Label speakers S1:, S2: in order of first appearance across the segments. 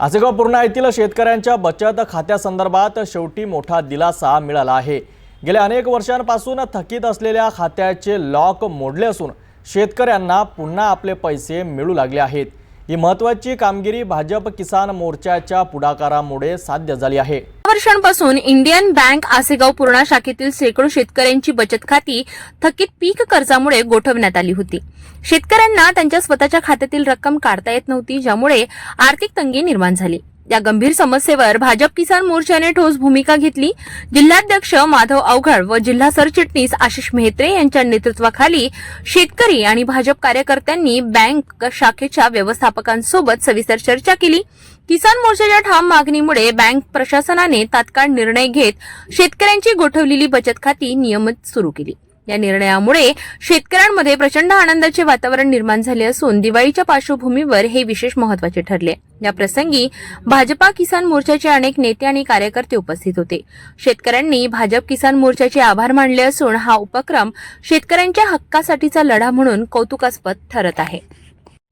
S1: आसेगाव पूर्णा येथील शेतकऱ्यांच्या बचत खात्यासंदर्भात शेवटी मोठा दिलासा मिळाला आहे. गेल्या अनेक वर्षांपासून थकीत असलेल्या खात्याचे लॉक मोडले असून शेतकऱ्यांना पुन्हा आपले पैसे मिळू लागले आहेत. ही महत्त्वाची कामगिरी भाजप किसान मोर्चाच्या पुढाकारामुळे साध्य झाली आहे.
S2: वर्षांपासून इंडियन बँक आसेगाव पूर्णा शाखेतील शेकडो शेतकऱ्यांची बचत खाती थकीत पीक कर्जामुळे गोठवण्यात आली होती. शेतकऱ्यांना त्यांच्या स्वतःच्या खात्यातील रक्कम काढता येत नव्हती ज्यामुळे आर्थिक तंगी निर्माण झाली. या गंभीर समस्येवर भाजप किसान मोर्चाने ठोस भूमिका घेतली. जिल्हाध्यक्ष माधव अवघड व जिल्हा सरचिटणीस आशिष मेहत्रे यांच्या नेतृत्वाखाली शेतकरी आणि भाजप कार्यकर्त्यांनी बँक शाखेच्या व्यवस्थापकांसोबत सविस्तर चर्चा केली. किसान मोर्चाच्या ठाम मागणीमुळे बँक प्रशासनाने तात्काळ निर्णय घेत शेतकऱ्यांची गोठवलेली बचत खाती नियमित सुरू केली. या निर्णयामुळे शेतकऱ्यांमध्ये प्रचंड आनंदाचे वातावरण निर्माण झाले असून दिवाळीच्या पार्श्वभूमीवर हे विशेष महत्त्वाचे ठरले. या प्रसंगी भाजपा किसान मोर्चाचे अनेक नेते आणि कार्यकर्ते उपस्थित होते. शेतकऱ्यांनी भाजप किसान मोर्चाचे आभार मानले असून हा उपक्रम शेतकऱ्यांच्या हक्कासाठीचा लढा म्हणून कौतुकास्पद ठरत आहे.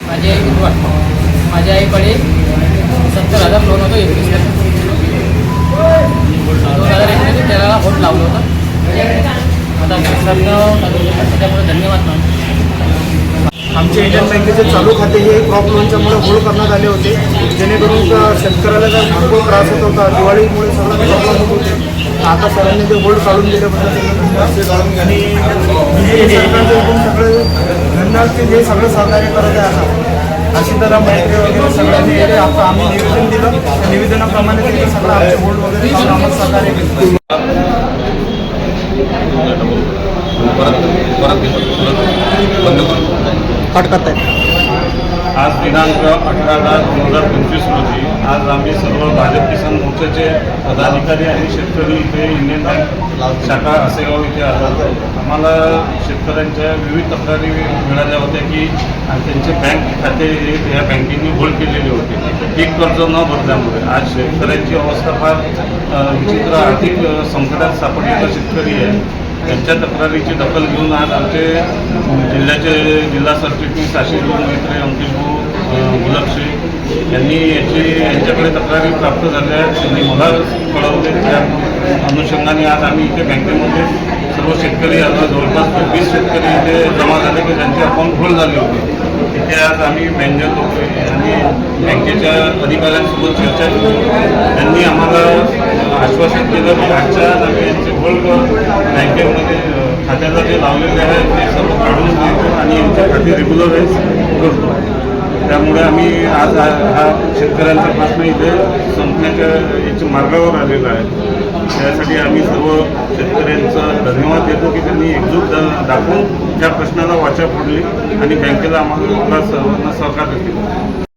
S3: माझ्या आईकडे सत्तर हजार लोन होतं एकवीस दोन हजार एकवीस त्याला लावलं होतं. त्याच्यामुळे धन्यवाद मॅम
S4: आमचे इंडियन बँकेचे चालू खाते हे क्रॉप लोनच्यामुळे होल्ड करण्यात आले होते. जेणेकरून शेतकऱ्याला जर भरपूर त्रास होत होता दिवाळीमुळे सगळं प्रॉब्लेम होत होते. आता सरांनी ते होल्ड काढून दिल्याबद्दल आणि सगळे धन्यवाद की जे सगळं सहकार्य करत आहे आता अशी तर मॅट्रे वगैरे सगळ्यांनी हे आता आम्ही निवेदन दिलं. त्या निवेदनाप्रमाणे सगळं आमचे होल्ड वगैरे आम्हाला सहकार्य केलं.
S5: परत परत बंद करून
S4: कट करताय.
S5: आज दिनांक अठरा दहा दोन हजार पंचवीस रोजी आज आम्ही सर्व भाजप किसान मोर्चाचे पदाधिकारी आणि शेतकरी इथे इंडियन बँक शाखा असेगाव इथे आलो आम्हाला शेतकऱ्यांच्या विविध तक्रारी मिळाल्या होत्या की त्यांचे बँक खाते या बँकेने होल्ड केलेले होते. पीक कर्ज न भरल्यामुळे आज शेतकऱ्यांची अवस्था फार विचित्र आर्थिक संकटात सापडलेला शेतकरी आहे. त्यांच्या तक्रारीची दखल घेऊन आज आमचे जिल्ह्याचे जिल्हा सरचिटणीस आशिष भाऊ मैत्रे अंकिश भाऊ अ, यांनी याची यांच्याकडे तक्रारी प्राप्त झाल्या आहेत त्यांनी मला कळवले. त्या अनुषंगाने आज आम्ही इथे बँकेमध्ये सर्व शेतकरी आता जवळपास वीस शेतकरी इथे जमा झाले की त्यांचे अकाउंट होल्ड झाले होते. तिथे आज आम्ही बँकेत होतो आणि बँकेच्या अधिकाऱ्यांसोबत चर्चा केली. त्यांनी आम्हाला आश्वासन केलं की आजच्या आज आम्ही यांचे होल्ड बँकेमध्ये अ, खात्याला जे लावलेले आहे ते सर्व काढून देतो आणि यांच्या खाते रेग्युलराईज करतो. त्यामुळे आम्ही आज हा शेतकऱ्यांचा प्रश्न इथे संपण्याच्या याच्या मार्गावर आलेला आहे. त्यासाठी आम्ही सर्व शेतकऱ्यांचा धन्यवाद देतो की त्यांनी एकजूट दाखवून त्या प्रश्नाला वाचा फोडली आणि बँकेला आम्हाला सर्वांना सहकार्य केलं.